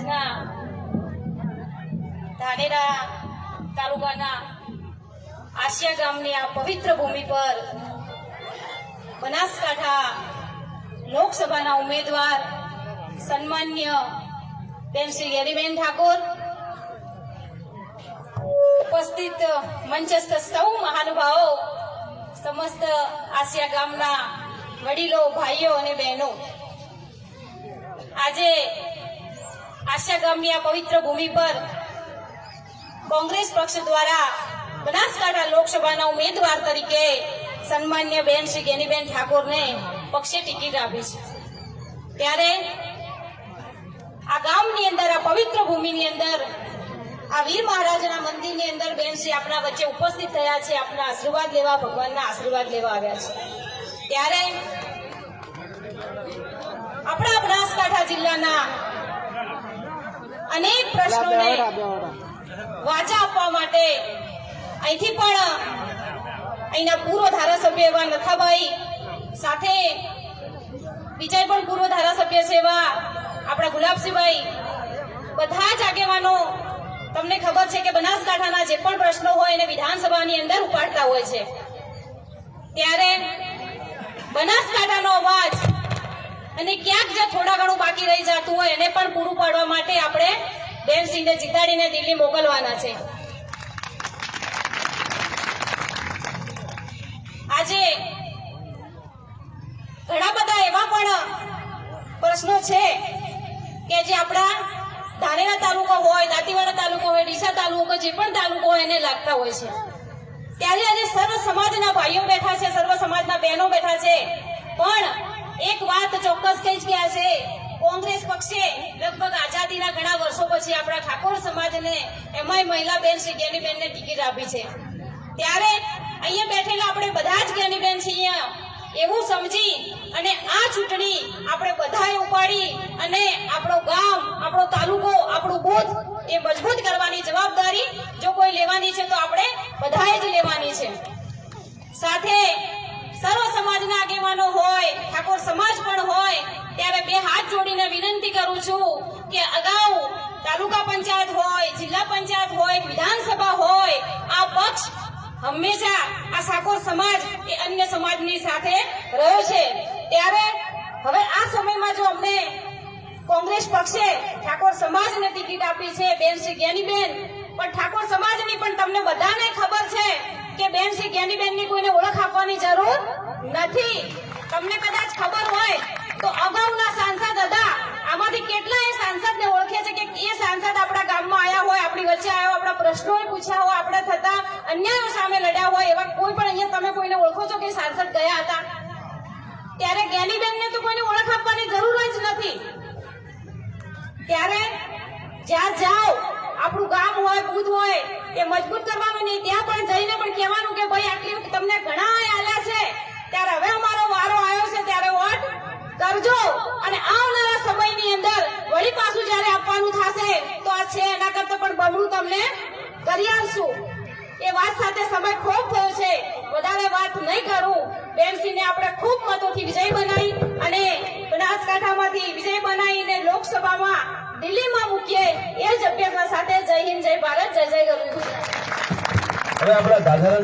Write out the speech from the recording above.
આજના ધાનેરા તાલુકાના આશિયા ગામની આ પવિત્ર ભૂમિ પર બનાસકાંઠા લોકસભાના ઉમેદવાર સન્માન્ય બેન શ્રી ગેરીબેન ઠાકોર, ઉપસ્થિત મંચસ્થ સૌ મહાનુભાવો, સમસ્ત આસિયા ગામના વડીલો, ભાઈઓ અને બહેનો. આજે આશા ગામની આ પવિત્ર ભૂમિ પર કોંગ્રેસ પક્ષ દ્વારા બનાસકાંઠા લોકસભાના ઉમેદવાર તરીકે સન્માન્ય બેન શ્રી ગેનીબેન ઠાકોરને પક્ષે ટિકિટ આપી છે. ત્યારે આ ગામની અંદર, આ પવિત્ર ભૂમિની અંદર, આ વીર મહારાજના મંદિરની અંદર બેન શ્રી આપણા વચ્ચે ઉપસ્થિત થયા છે આપણા આશીર્વાદ લેવા, ભગવાનના આશીર્વાદ લેવા આવ્યા છે. ત્યારે આપણા બનાસકાંઠા જિલ્લાના અનેક પ્રશ્નોને વાચા આપવા માટે અહીંથી પણ અહીંના પૂર્વ ધારાસભ્ય એવા નથાભાઈ સાથે બીજા પણ પૂર્વ ધારાસભ્ય છે એવા આપણા ગુલાબસિંહભાઈ. બધા જ આગેવાનો તમને ખબર છે કે બનાસકાંઠાના જે પણ પ્રશ્નો હોય એને વિધાનસભાની અંદર ઉપાડતા હોય છે. ત્યારે બનાસકાંઠાનો અવાજ અને ક્યાંક જે થોડા ઘણું બાકી રહી જતું હોય એને પણ પૂરું પાડવા માટે આપણે દેવસિંહને જીતાડીને દિલ્હી મોકલવાના છે. આજે ઘણા બધા એવા પણ પ્રશ્નો છે કે જે આપણા ધાનેરા તાલુકો હોય, દાંતીવાડા તાલુકો હોય, ડીસા તાલુકો, જે પણ તાલુકો હોય એને લાગતા હોય છે. ત્યારે આજે સર્વ સમાજના ભાઈઓ બેઠા છે, સર્વ સમાજના બહેનો બેઠા છે. પણ એક વાત ચોક્કસ કહી કે આજે કોંગ્રેસ પક્ષે લગભગ આઝાદીના ઘણા વર્ષો પછી આપણા ઠાકોર સમાજને એમાંય મહિલા બેન શ્રી જ્ઞાનીબેનને ટિકિટ આપી છે. ત્યારે અહીંયા બેઠેલા આપણે બધા જ જ્ઞાનીબેન છીએ, એવું સમજી અને આ ચૂંટણી આપણે બધાએ ઉપાડી અને આપણો ગામ, આપણો તાલુકો, આપણું બુથ એ મજબૂત કરવાની જવાબદારી જો કોઈ લેવાની છે તો આપણે બધાએ જ લેવાની છે. સાથે સર્વ સમાજના આગેવાનો હોય ઠાકોર સમાજ પણ હોય ત્યારે બે હાથ જોડીને વિનંતી કરું છું કે અગાઉ તાલુકા પંચાયત હોય, જિલ્લા પંચાયત હોય, વિધાનસભા હોય, આ પક્ષ હંમેશા આ સાકોર સમાજ એ અન્ય સમાજની સાથે રહ્યો છે. ત્યારે હવે આ સમયમાં જો અમને કોંગ્રેસ પક્ષે ઠાકોર સમાજને ટિકિટ આપી છે, બેન શ્રી જ્ઞાનીબેન, પણ ઠાકોર સમાજની પણ તમને બધાને ખબર છે કે બેન શ્રી જ્ઞાનીબેનની કોઈને ઓળખ આપવાની જરૂર નથી. તમને કદાચ ખબર હોય તો અગાઉના સાંસદ હતા આમાંથી કેટલાય સાંસદને ઓળખે છે કે એ સાંસદ આપણા ગામમાં આવ્યા હોય આપણી વચ્ચે આવ્યા આપણા પ્રશ્નો પૂછ્યા હોય, આપણે થતા અન્યાયો સામે લડ્યા હોય, એવા કોઈ પણ અહીંયા તમે કોઈને ઓળખો છો કે સાંસદ ગયા હતા? ત્યારે જ્ઞાનીબેનને તો કોઈને ઓળખ આપવાની જરૂર જ નથી. ત્યારે જ્યાં જાઓ, આપણું ગામ હોય બુધ હોય, એ મજબૂત કરવાનું નહીં, ત્યાં પણ જઈને પણ કહેવાનું કે ભાઈ, આટલી તમને ઘણા આલ્યા છે. ત્યારે હવે અમારો વારો આવ્યો છે, ત્યારે વોટ કરજો અને આવનારા સમયની અંદર વળી પાછું જ્યારે આપવાનું થશે, તો આ છે, એના કરતા પણ બમણું તમને કરી આવશું એ વાત સાથે સમય ખૂબ થયો છે. વધારે વાત નહીં કરું. બેનસિંહને આપણે ખૂબ મતોથી વિજય બનાવી અને બનાસકાંઠામાંથી વિજય બનાવીને લોકસભામાં દિલ્હીમાં મૂકીએ એ જ અભ્યર્થના સાથે જય હિન્દ, જય ભારત, જય જય ગરુ હવે આપણા દાદરાના